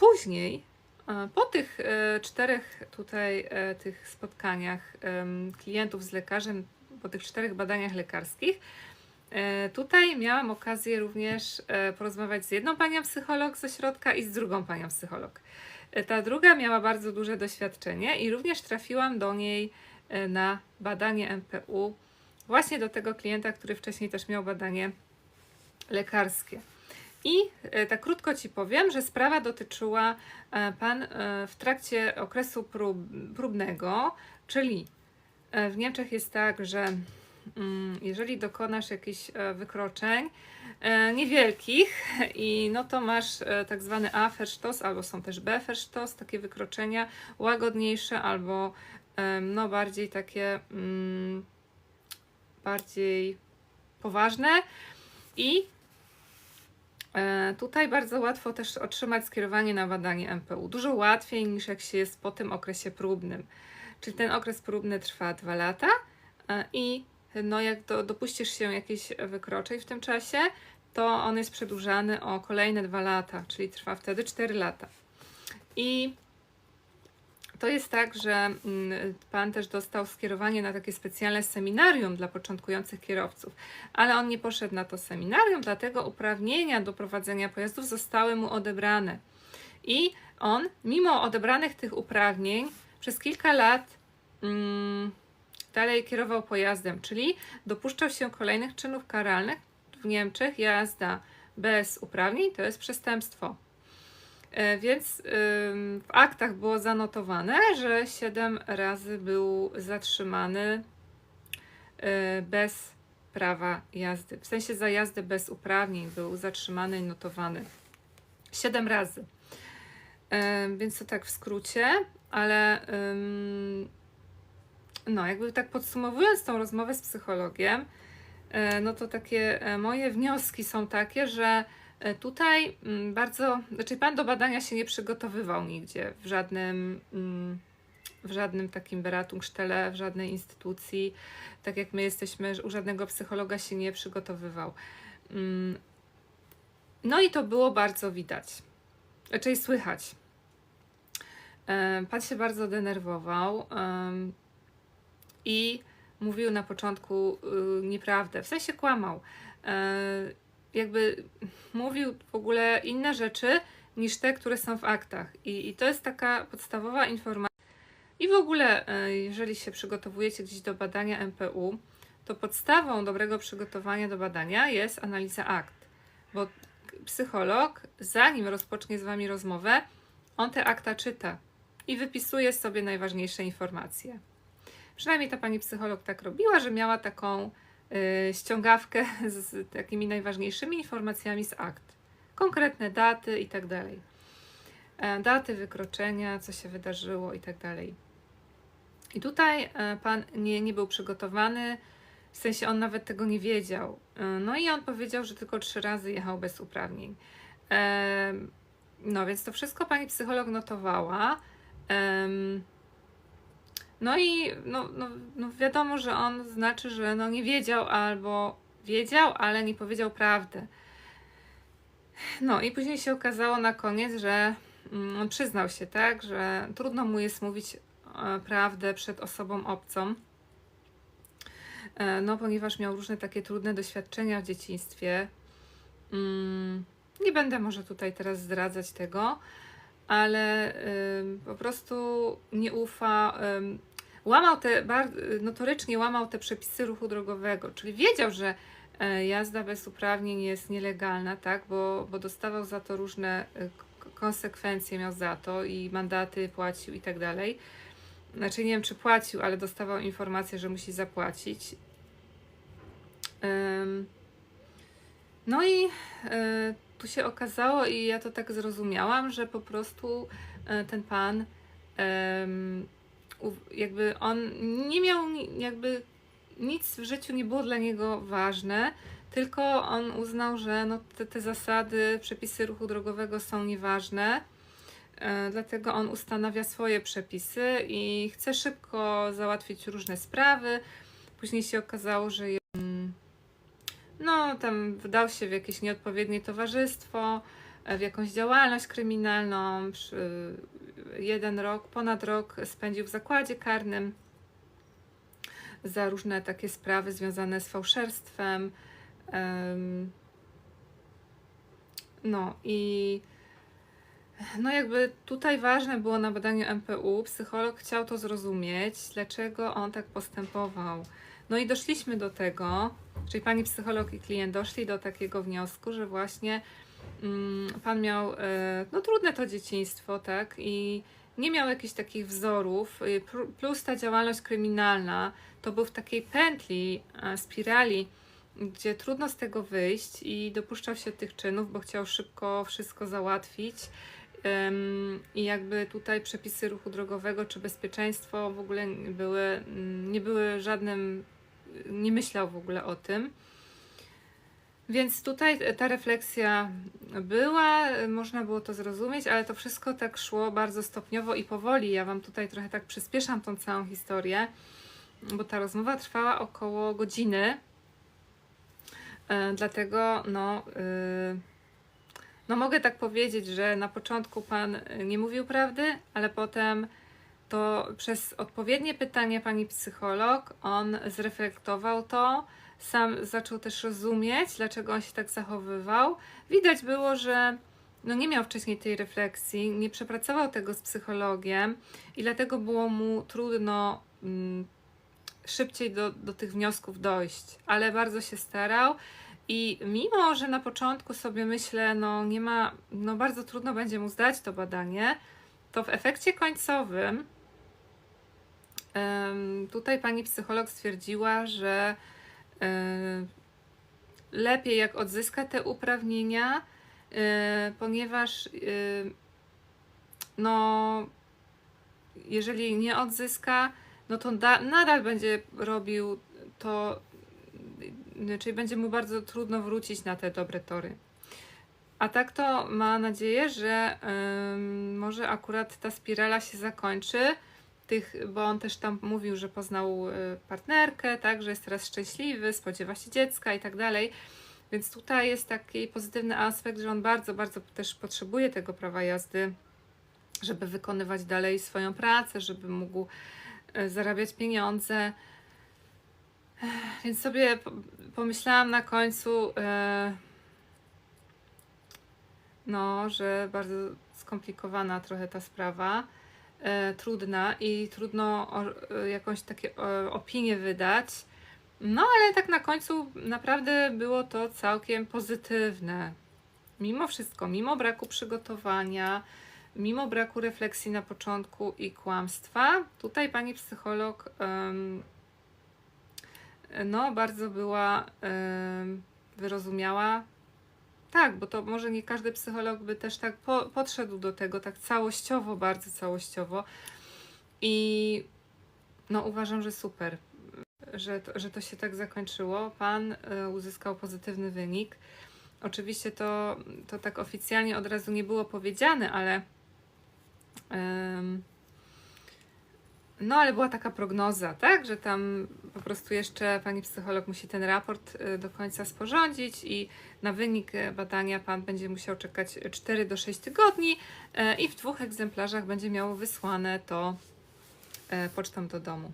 Później, e, po tych e, czterech tutaj e, tych spotkaniach klientów z lekarzem, po tych czterech badaniach lekarskich, tutaj miałam okazję również porozmawiać z jedną panią psycholog ze środka i z drugą panią psycholog. Ta druga miała bardzo duże doświadczenie i również trafiłam do niej na badanie MPU, właśnie do tego klienta, który wcześniej też miał badanie lekarskie. I e, tak krótko Ci powiem, że sprawa dotyczyła e, Pan e, w trakcie okresu prób, próbnego, czyli w Niemczech jest tak, że mm, jeżeli dokonasz jakichś wykroczeń niewielkich, i no to masz tak zwany A-Verstoß, albo są też B-Verstoß, takie wykroczenia łagodniejsze, albo no bardziej takie mm, bardziej poważne. I Tutaj bardzo łatwo też otrzymać skierowanie na badanie MPU. Dużo łatwiej niż jak się jest po tym okresie próbnym. Czyli ten okres próbny trwa dwa lata e, i no jak do, dopuścisz się jakichś wykroczeń w tym czasie, to on jest przedłużany o kolejne dwa lata, czyli trwa wtedy 4 lata. I to jest tak, że mm, Pan też dostał skierowanie na takie specjalne seminarium dla początkujących kierowców, ale on nie poszedł na to seminarium, dlatego uprawnienia do prowadzenia pojazdów zostały mu odebrane. I on, mimo odebranych tych uprawnień, przez kilka lat mm, dalej kierował pojazdem, czyli dopuszczał się kolejnych czynów karalnych. W Niemczech jazda bez uprawnień to jest przestępstwo. E, Więc w aktach było zanotowane, że 7 razy był zatrzymany y, bez prawa jazdy. W sensie za jazdę bez uprawnień był zatrzymany i notowany. 7 razy. Ym, Więc to tak w skrócie, ale no, jakby tak podsumowując tą rozmowę z psychologiem, e, no to takie e, moje wnioski są takie, że E, Tutaj mm, bardzo, znaczy pan do badania się nie przygotowywał nigdzie, w żadnym, mm, w żadnym takim Beratungsstelle, w żadnej instytucji, tak jak my jesteśmy, u żadnego psychologa się nie przygotowywał. Mm, No i to było bardzo widać, raczej słychać. E, Pan się bardzo denerwował i mówił na początku y, nieprawdę, w sensie kłamał. Jakby mówił w ogóle inne rzeczy niż te, które są w aktach. I, i to jest taka podstawowa informacja. I w ogóle, e, jeżeli się przygotowujecie gdzieś do badania MPU, to podstawą dobrego przygotowania do badania jest analiza akt. Bo psycholog, zanim rozpocznie z Wami rozmowę, on te akta czyta i wypisuje sobie najważniejsze informacje. Przynajmniej ta pani psycholog tak robiła, że miała taką ściągawkę z takimi najważniejszymi informacjami z akt. Konkretne daty i tak. E, Daty wykroczenia, co się wydarzyło i tak. I tutaj e, pan nie, nie był przygotowany, w sensie on nawet tego nie wiedział. E, No i on powiedział, że tylko trzy razy jechał bez uprawnień. No więc to wszystko pani psycholog notowała. No i no, no, no wiadomo, że on znaczy, że no nie wiedział albo wiedział, ale nie powiedział prawdy. No i później się okazało na koniec, że mm, on przyznał się, tak, że trudno mu jest mówić e, prawdę przed osobą obcą. E, No, ponieważ miał różne takie trudne doświadczenia w dzieciństwie. Mm, Nie będę może tutaj teraz zdradzać tego, ale po prostu nie ufa. Łamał te, notorycznie łamał te przepisy ruchu drogowego, czyli wiedział, że e, jazda bez uprawnień jest nielegalna, tak, bo, bo dostawał za to różne e, konsekwencje, miał za to i mandaty płacił i tak dalej. Znaczy nie wiem, czy płacił, ale dostawał informację, że musi zapłacić. No i e, tu się okazało, i ja to tak zrozumiałam, że po prostu ten pan, jakby on nie miał, jakby nic w życiu nie było dla niego ważne, tylko on uznał, że no, te, te zasady, przepisy ruchu drogowego są nieważne. E, Dlatego on ustanawia swoje przepisy i chce szybko załatwić różne sprawy. Później się okazało, że no, tam wdał się w jakieś nieodpowiednie towarzystwo, e, w jakąś działalność kryminalną. Jeden rok, ponad rok spędził w zakładzie karnym za różne takie sprawy związane z fałszerstwem. Em, No i no jakby tutaj ważne było na badaniu MPU, psycholog chciał to zrozumieć, dlaczego on tak postępował. No i doszliśmy do tego, czyli pani psycholog i klient doszli do takiego wniosku, że właśnie pan miał e, no trudne to dzieciństwo, tak, i nie miał jakichś takich wzorów, y, plus ta działalność kryminalna, to był w takiej pętli, e, spirali, gdzie trudno z tego wyjść i dopuszczał się tych czynów, bo chciał szybko wszystko załatwić. I jakby tutaj przepisy ruchu drogowego czy bezpieczeństwo w ogóle były, mm, nie były żadnym, nie myślał w ogóle o tym. Więc tutaj ta refleksja była, można było to zrozumieć, ale to wszystko tak szło bardzo stopniowo i powoli. Ja Wam tutaj trochę tak przyspieszam tą całą historię, bo ta rozmowa trwała około godziny. E, Dlatego no, y, no mogę tak powiedzieć, że na początku Pan nie mówił prawdy, ale potem to przez odpowiednie pytanie Pani psycholog on zreflektował to, sam zaczął też rozumieć, dlaczego on się tak zachowywał. Widać było, że no nie miał wcześniej tej refleksji, nie przepracował tego z psychologiem i dlatego było mu trudno mm, szybciej do, do tych wniosków dojść, ale bardzo się starał. I mimo, że na początku sobie myślę, no nie ma, no bardzo trudno będzie mu zdać to badanie, to w efekcie końcowym tutaj pani psycholog stwierdziła, że lepiej jak odzyska te uprawnienia, e, ponieważ e, no jeżeli nie odzyska, no to da, nadal będzie robił to, y, czyli będzie mu bardzo trudno wrócić na te dobre tory. A tak to ma nadzieję, że może akurat ta spirala się zakończy. Tych, bo on też tam mówił, że poznał y, partnerkę, tak, że jest teraz szczęśliwy, spodziewa się dziecka i tak dalej. Więc tutaj jest taki pozytywny aspekt, że on bardzo, bardzo też potrzebuje tego prawa jazdy, żeby wykonywać dalej swoją pracę, żeby mógł e, zarabiać pieniądze. Więc sobie po- pomyślałam na końcu, e, no, że bardzo skomplikowana trochę ta sprawa, e, trudna i trudno e, jakąś takie e, opinię wydać. No, ale tak na końcu naprawdę było to całkiem pozytywne. Mimo wszystko, mimo braku przygotowania, mimo braku refleksji na początku i kłamstwa, tutaj pani psycholog no, bardzo była wyrozumiała. Tak, bo to może nie każdy psycholog by też tak po, podszedł do tego tak całościowo, bardzo całościowo. I no, uważam, że super, że to, że to się tak zakończyło. Pan y, uzyskał pozytywny wynik. Oczywiście to, to tak oficjalnie od razu nie było powiedziane, ale no ale była taka prognoza, tak, że tam po prostu jeszcze pani psycholog musi ten raport y, do końca sporządzić i na wynik y, badania pan będzie musiał czekać 4 do 6 tygodni y, i w dwóch egzemplarzach będzie miał wysłane to pocztą do domu.